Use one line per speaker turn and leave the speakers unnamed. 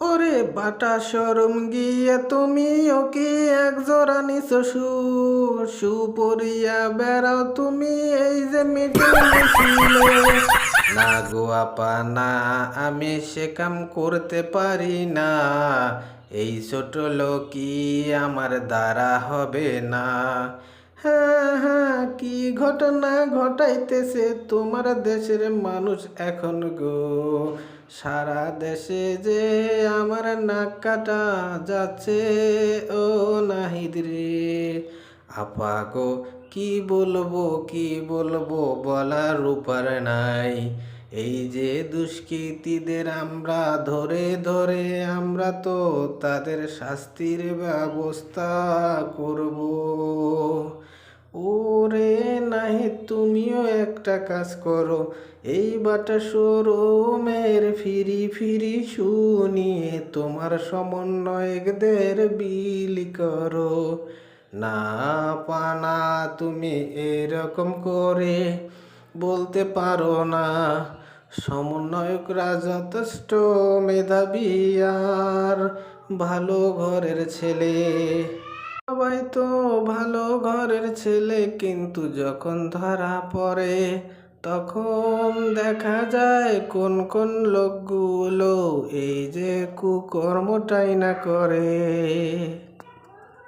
ওরে বাটা সরম গিয়া তুমি ওকে এক জোড়া নিছো? সুপরিয়া বেড়াও তুমি এই যে মিটিং না গো আপা, না, আমি সে কাম করতে পারি না। এই ছোট লোকই আমার দ্বারা হবে না। হ্যাঁ হ্যাঁ কি ঘটনা ঘটাইতেছে তোমার দেশের মানুষ এখন গো? সারা দেশে যে আমার নাক কাটা যাচ্ছে, ও নাহিদ রে। আপা গো, কি বলব কি বলব বলার উপার নাই। এই যে দুষ্কৃতীদের আমরা ধরে ধরে আমরা তো তাদের শাস্তির ব্যবস্থা করব। তুমিও একটা কাজ করো। এই বাটা শোরুমের ফিরি ফিরি শুনিয়ে তোমার সমন্বয়কদের বিলি করো। না পানা তুমি এরকম করে বলতে পারো না। সমন্বয়করা যথেষ্ট মেধাবী আর ভালো ঘরের ছেলে। ভালো ঘরের ছেলে, কিন্তু যখন ধরা পড়ে, তখন দেখা যায় কোন কোন লোকগুলো এই যে কুকর্মটাই না করে।